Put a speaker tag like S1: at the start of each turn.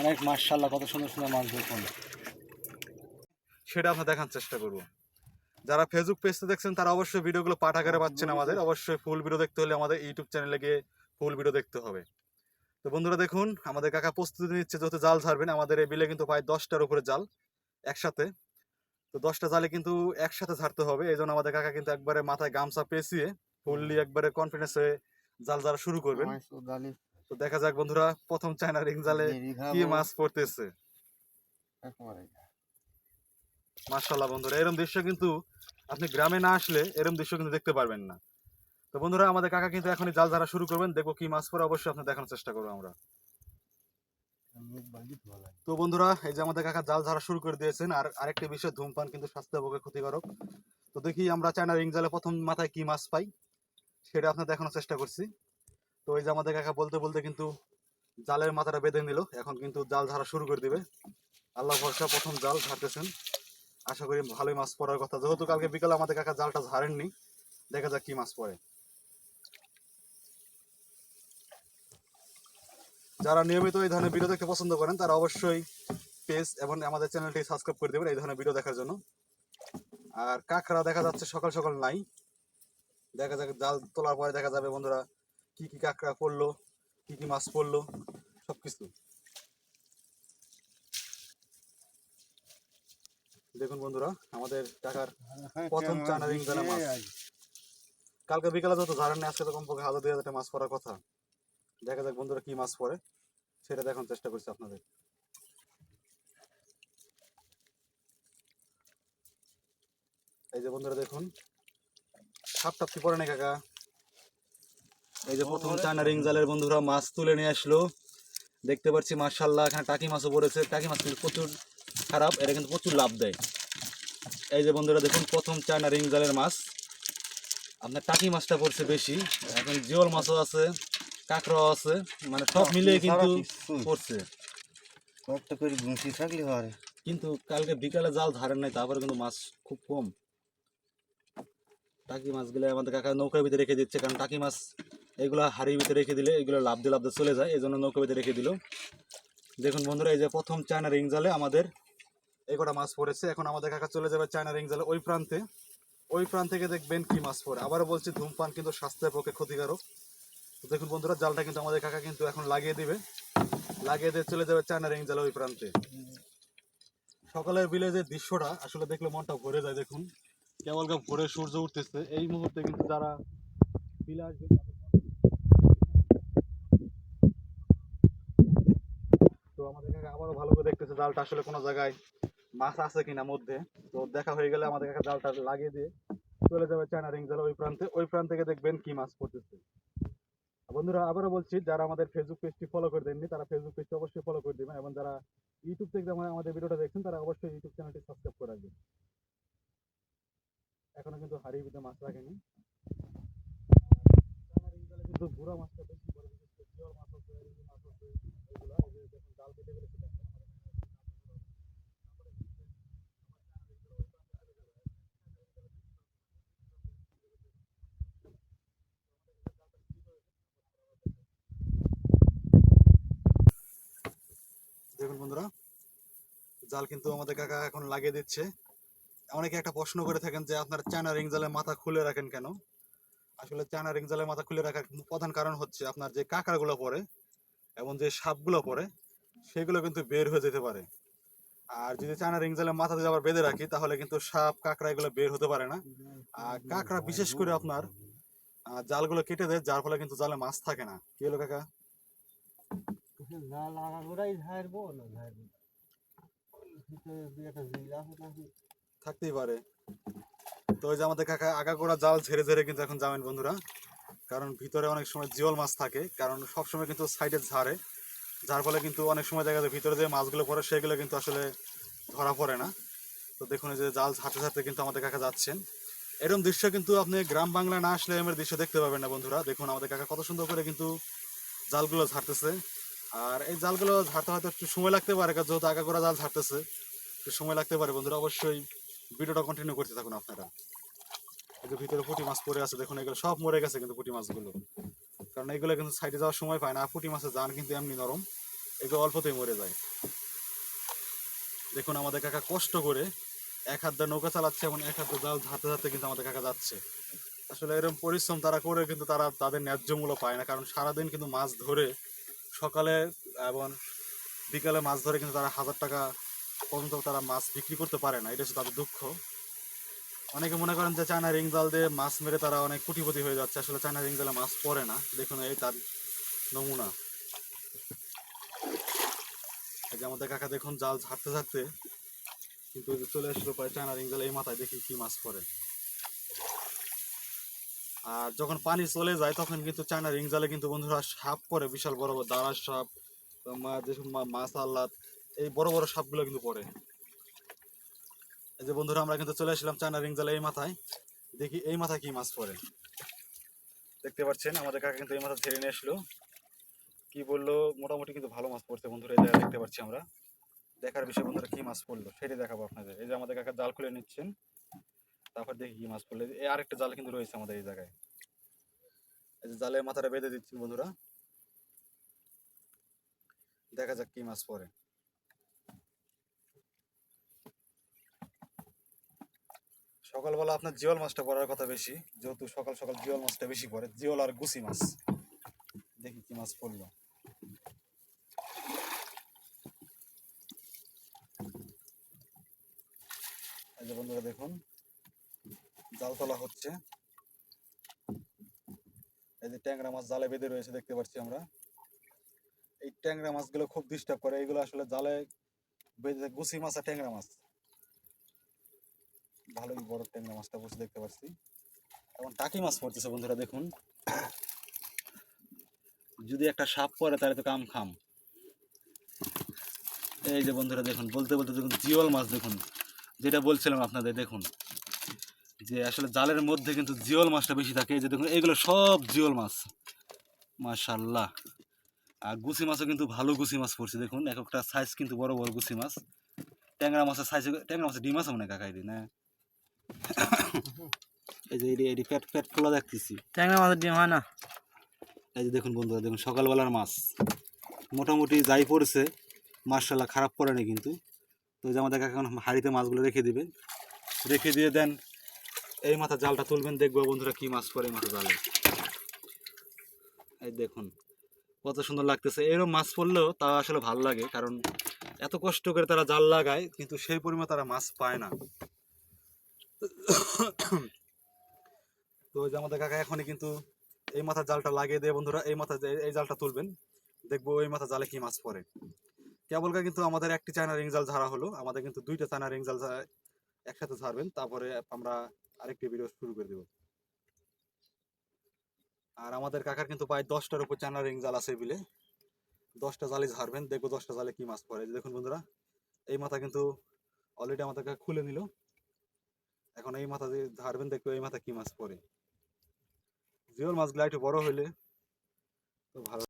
S1: অনেক মার্শাল্লাহ কত সুন্দর সুন্দর মাছ দেখুন।
S2: সেটা আমরা দেখার চেষ্টা করব। যারা ফেসবুক পেজতে দেখছেন তারা অবশ্যই ভিডিওগুলো পাঠ আকারে পাচ্ছেন আমাদের। অবশ্যই ফুল ভিডিও দেখতে হলে আমাদের ইউটিউব চ্যানেলে গিয়ে ফুল ভিডিও দেখতে হবে। তো বন্ধুরা দেখুন আমাদের কাকা প্রস্তুতি নিচ্ছে যেহেতু জাল ছাড়বেন আমাদের এই বিলে কিন্তু প্রায় দশটার উপরে জাল একসাথে। তো দশটা জালে কিন্তু একসাথে ছাড়তে হবে এই জন্য আমাদের কাকা কিন্তু একবারে মাথায় গামছা পেঁচিয়ে ফুললি একবারে কনফিডেন্স হয়ে জাল যারা শুরু করবেন। তো দেখা যাক বন্ধুরা প্রথম চায়না রিং জালে কি মাছ পড়তেছে। মাশাল্লাহ বন্ধুরা এরকম দৃশ্য কিন্তু আপনি গ্রামে না আসলে এরকম দৃশ্য কিন্তু দেখতে পারবেন না। তো বন্ধুরা আমাদের কাকা কিন্তু এখনই জাল ধরা শুরু করবেন দেখব কি মাছ পরে অবশ্যই আপনি দেখানোর চেষ্টা করব আমরা। তো বন্ধুরা এই যে আমাদের কাকা জাল ধরা শুরু করে দিয়েছেন আর আরেকটি বিষয় ধূমপান কিন্তু স্বাস্থ্য পক্ষে ক্ষতিকারক। তো দেখি আমরা চায়না রিং জালে প্রথম মাথায় কি মাছ পাই সেটা আপনার দেখানোর চেষ্টা করছি। তো এই যে আমাদের কাকা বলতে বলতে কিন্তু জালের মাথাটা বেঁধে নিল। এখন কিন্তু জাল ধরা শুরু করে দিবে। আল্লাহ ভরসা, প্রথম জাল ঝাড়তেছেন। আশা করি ভালোই মাছ পড়ার কথা। যেহেতু কালকে বিকালে আমাদের কাকা জালটা ঝাড়েননি, দেখা যাক কি মাছ পড়ে। যারা নিয়মিত এই ধরনের ভিডিও দেখতে পছন্দ করেন, তারা অবশ্যই পেজ এবং আমাদের চ্যানেলটি সাবস্ক্রাইব করে দেবেন এই ধরনের ভিডিও দেখার জন্য। আর কাঁকড়া দেখা যাচ্ছে সকাল সকাল নাই। দেখা যাক জাল তোলার পরে দেখা যাবে বন্ধুরা। কি কি কাঁকড়া পড়ল কি কি মাছ পড়ল সবকিছু। দেখুন বন্ধুরা আমাদের টাকার প্রথম চায়না রিং জালে মাছ। কালকে বিকালে যত নেই আজকে তো কমপক্ষে হাজার দুই হাজার মাছ পড়ার কথা। দেখা যাক বন্ধুরা কি মাছ পড়ে সেটা দেখানোর চেষ্টা করছি আপনাদের। এই যে বন্ধুরা দেখুন সাপ টাপ কি পড়ে না কাকা? এই যে প্রথম চায়না রিং জালের বন্ধুরা মাছ তুলে নিয়ে আসলো। দেখতে পাচ্ছি মার্শাল্লাহ এখানে টাকি মাছও পড়েছে। টাকি মাছ কিন্তু প্রচুর খারাপ এটা কিন্তু প্রচুর লাভ দেয়। এই যে বন্ধুরা দেখুন প্রথম চায়না রিং জালের মাছ। আপনার টাকি মাছটা পড়ছে বেশি। এখন জিওল মাছও আছে কাঁকড়াও আছে মানে সব মিলিয়ে কিন্তু পড়ছে।
S1: কয়েকটা করে ঘুষি থাকলে হয়।
S2: কিন্তু কালকে বিকালে জাল ধারেন নাই তারপরে কিন্তু মাছ খুব কম। টাকি মাছগুলো আমাদের কাকা নৌকার ভিতরে রেখে দিচ্ছে কারণ টাকি মাছ এগুলো হাড়ির ভিতরে রেখে দিলে এগুলো লাভ দিয়ে লাভ দিয়ে চলে যায় এই জন্য নৌকার ভিতরে রেখে দিল। দেখুন বন্ধুরা, এই যে প্রথম চায়না রিং জালে আমাদের এই কটা মাছ পড়েছে। এখন আমাদের কাকা চলে যাবে চায়না রিং জালে ওই প্রান্তে। ওই প্রান্ত থেকে দেখবেন কি মাছ পড়ে। আবারও বলছি, ধূমপান কিন্তু স্বাস্থ্যের পক্ষে ক্ষতিকারক। দেখুন বন্ধুরা, জালটা কিন্তু আমাদের কাকা কিন্তু এখন লাগিয়ে দিবে। লাগিয়ে দিয়ে চলে যাবে চায়না রিং জালে ওই প্রান্তে। সকালের বিলে যে দৃশ্যটা, আসলে দেখলে মনটা ভরে যায়। দেখুন, কেবল ভোরে সূর্য উঠতেছে। এই মুহূর্তে কিন্তু যারা বিলে আসবে তো আমাদের কাছে আবারও ভালো করে দেখতেছে জালটা আসলে কোনো জায়গায় মাছ আছে কিনা মধ্যে। তো দেখা হয়ে গেলে আমাদের কাছে জালটা লাগিয়ে দিয়ে চলে যাবে চায়না রিং জাল ওই প্রান্তে। ওই প্রান্ত থেকে দেখবেন কি মাছ পড়তেছে। বন্ধুরা, আবারও বলছি, যারা আমাদের ফেসবুক পেজটি ফলো করে দেননি, তারা ফেসবুক পেজটি অবশ্যই ফলো করে দেবেন এবং যারা ইউটিউব থেকে আমার- আমাদের ভিডিওটা দেখছেন, তারা অবশ্যই ইউটিউব চ্যানেলটি সাবস্ক্রাইব করে রাখবেন। এখনও কিন্তু হারিয়ে ভিতরে মাছ জালে কিন্তু ভুরা মাছটা বেশি করে মাছ আছে মাছ আছে, এগুলা জাল কেটে ফেলেছে দেখেন দেখুন বন্ধুরা জাল কিন্তু আমাদের কাকা এখন লাগিয়ে দিচ্ছে। অনেকে একটা প্রশ্ন করে থাকেন যে, আপনার চায়না রিং জালের মাথা খুলে রাখেন কেন? আসলে চায়না রিং জালের মাথা খুলে রাখার প্রধান কারণ হচ্ছে আপনার যে কাঁকড়াগুলো পড়ে এবং যে সাপগুলো পড়ে, সেগুলো কিন্তু বের হয়ে যেতে পারে। আর যদি চায়না রিং জালের মাথা আবার বেঁধে রাখি, তাহলে কিন্তু সাপ, কাঁকড়া এগুলো বের হতে পারে না। আর কাঁকড়া বিশেষ করে আপনার জালগুলো কেটে দেয়, যার ফলে কিন্তু জালে মাছ থাকে না। কি হলো কাকা?
S1: জাল আগাগোড়াই ঝাড়বো, না, ঝাড়বো
S2: থাকতেই পারে। তো ওই যে আমাদের কাকা আগাগোড়া জাল ঝেড়ে ঝেড়ে কিন্তু এখন বন্ধুরা, কারণ ভিতরে অনেক সময় জিওল মাছ থাকে, কারণ সবসময় কিন্তু সাইডে ঝাড়ে, যার ফলে কিন্তু অনেক সময় দেখা যায় ভিতরে যে মাছগুলো পড়ে সেগুলো কিন্তু আসলে ধরা পড়ে না। তো দেখুন যে জাল ঝাড়তে ঝাড়তে কিন্তু আমাদের কাকা যাচ্ছেন। এরকম দৃশ্য কিন্তু আপনি গ্রাম বাংলা না আসলে এমন দৃশ্য দেখতে পাবেন না বন্ধুরা। দেখুন আমাদের কাকা কত সুন্দর করে কিন্তু জালগুলো ঝাড়তেছে। আর এই জালগুলো ঝাড়তে হয়তো একটু সময় লাগতে পারে, কারণ যেহেতু আগাগোড়া জাল ঝাড়তেছে, একটু সময় লাগতে পারে। বন্ধুরা, অবশ্যই ভিডিওটা কন্টিনিউ করতে থাকুন আপনারা। এই যে ভিতরে পুঁটি মাছ পড়ে আছে, দেখুন এগুলো সব মরে গেছে কিন্তু পুঁটি মাছগুলো। কারণ এগুলো কিন্তু সাইডে যাওয়ার সময় পায় না পুঁটি মাছের জান কিন্তু এমনি নরম, এগুলো অল্পতেই মরে যায়। দেখুন আমাদের কাকা কষ্ট করে এক হাত নৌকা চালাচ্ছে এবং এক হাত জাল ধাতে ধাতে কিন্তু আমাদের কাকা যাচ্ছে। আসলে এরকম পরিশ্রম তারা করে কিন্তু তারা তাদের ন্যায্য মূল্য পায় না, কারণ সারাদিন কিন্তু মাছ ধরে সকালে এবং বিকালে মাছ ধরে কিন্তু তারা হাজার টাকা পর্যন্ত তারা মাছ বিক্রি করতে পারে না, এটা হচ্ছে তাদের দুঃখ। অনেকে মনে করেন যে চায়না রিং জাল দিয়ে মাছ মেরে তারা অনেক কোটিপতি হয়ে যাচ্ছে, আসলে চায়না রিং জালে মাছ পড়ে না। দেখুন এই তার নমুনা। এই যে আমাদের কাকা দেখুন জাল ঝাড়তে ঝাড়তে কিন্তু চলে আসলো প্রায় চায়না রিং জাল, এই মাথায় দেখি কি মাছ পড়ে। আর যখন পানি চলে যায়, তখন কিন্তু চায়না রিং জালে কিন্তু বন্ধুরা সাপ পড়ে বিশাল বড় বড় দাঁড়ার সাপ যেসব মাছ আল্লাদ এই বড় বড় সাপগুলো কিন্তু পড়ে। এই যে বন্ধুরা, আমরা কিন্তু চলে আসলাম চায়না রিং জালে এই মাথায়। দেখি এই মাথায় কি মাছ পড়ে। দেখতে পাচ্ছেন, আমাদের কাকা কিন্তু এই মাথা ছেড়ে নিয়ে আসলো। কি বলল? মোটামুটি কিন্তু ভালো মাছ পড়ছে বন্ধুরা, এই দেখতে পাচ্ছি আমরা। দেখার বিষয় বন্ধুরা কি মাছ পড়ল, সেটাই দেখাবো আপনাদের। এই যে আমাদের কাকা জাল খুলে নিচ্ছেন। তারপর দেখি কি মাছ পড়ল। এই আরেকটা জাল কিন্তু রয়েছে আমাদের এই জায়গায়। এই যে জালের মাথাটা বেঁধে দিচ্ছেন বন্ধুরা। দেখা যাক কি মাছ পড়ে। সকালবেলা আপনার জিওল মাছটা পড়ার কথা বেশি, যেহেতু সকাল সকাল জিওল মাছটা বেশি পড়ে, জিওল আর গুছি মাছ। দেখি কি মাছ পড়ল। বন্ধুরা দেখুন জাল তোলা হচ্ছে। এই যে ট্যাংরা মাছ জালে বেঁধে রয়েছে, দেখতে পাচ্ছি আমরা। এই ট্যাংরা মাছগুলো খুব ডিস্টার্ব করে। এগুলো আসলে জালে বেঁধে গুছি মাছ আর ট্যাংরা মাছ। ভালোই বড় ট্যাংরা মাছটা বসে দেখতে পাচ্ছি। এখন টাকি মাছ পড়তেছে বন্ধুরা, দেখুন। যদি একটা সাপ পরে তাহলে তো কাম খাম। এই যে বন্ধুরা, দেখুন, বলতে বলতে দেখুন, জিওল মাছ, দেখুন। যেটা বলছিলাম আপনাদের, দেখুন। যে আসলে জালের মধ্যে কিন্তু জিওল মাছটা বেশি থাকে। এই যে দেখুন এগুলো সব জিওল মাছ। মাশাল্লাহ আর গুছি মাছও কিন্তু ভালো গুছি মাছ পড়ছে দেখুন। এক একটা সাইজ কিন্তু বড় বড় গুছি মাছ। ট্যাংরা মাছের সাইজ ট্যাংরা মাছের ডিম আছে মনে হয় কাকা এটি না এই যে এটি এটি পেট পেট খোলা দেখতেছি।
S3: ট্যাংরা মাছের ডিম হয় না।
S2: এই যে দেখুন বন্ধুরা দেখুন সকালবেলার মাছ। মোটামুটি যাই পড়েছে মার্শাল্লাহ খারাপ পড়ে না কিন্তু। তো এই যে আমাদের কাকা এখন হাড়িতে মাছগুলো রেখে দিবেন রেখে দিয়ে দেন এই মাথা জালটা তুলবেন, দেখব বন্ধুরা কি মাছ পরে মাথা জালে। এই দেখুন, কত সুন্দর লাগতেছে। এরকম মাছ পড়লেও তা আসলে ভালো লাগে, কারণ এত কষ্ট করে তারা জাল লাগায়, কিন্তু সেই পরিমাণ তারা মাছ পায় না। তো ওই যে আমাদের কাকা এখনই কিন্তু এই মাথার জালটা লাগিয়ে দিয়ে বন্ধুরা, এই মাথা এই জালটা তুলবেন, দেখব ওই মাথা জালে কি মাছ পড়ে। কেবলকা কিন্তু আমাদের একটি চায়না রিং জাল ঝাড়া হলো, আমাদের কিন্তু দুইটা চায়না রিং জাল একসাথে ঝাড়বেন, তারপরে আমরা আরেকটি ভিডিও শুরু করে দেব। আর আমাদের কাকার কিন্তু প্রায় দশটার উপর চায়না রিং জাল আছে বিলে। দশটা জালে ঝাড়বেন, দেখব দশটা জালে কি মাছ যে দেখুন বন্ধুরা, এই মাথা কিন্তু অলরেডি আমাদের কাকা খুলে নিল। এখন এই মাথা দিয়ে ঝাড়বেন, দেখব এই মাথা কি মাছ পড়ে। জিওল মাছগুলো একটু বড় হইলে তো ভালো।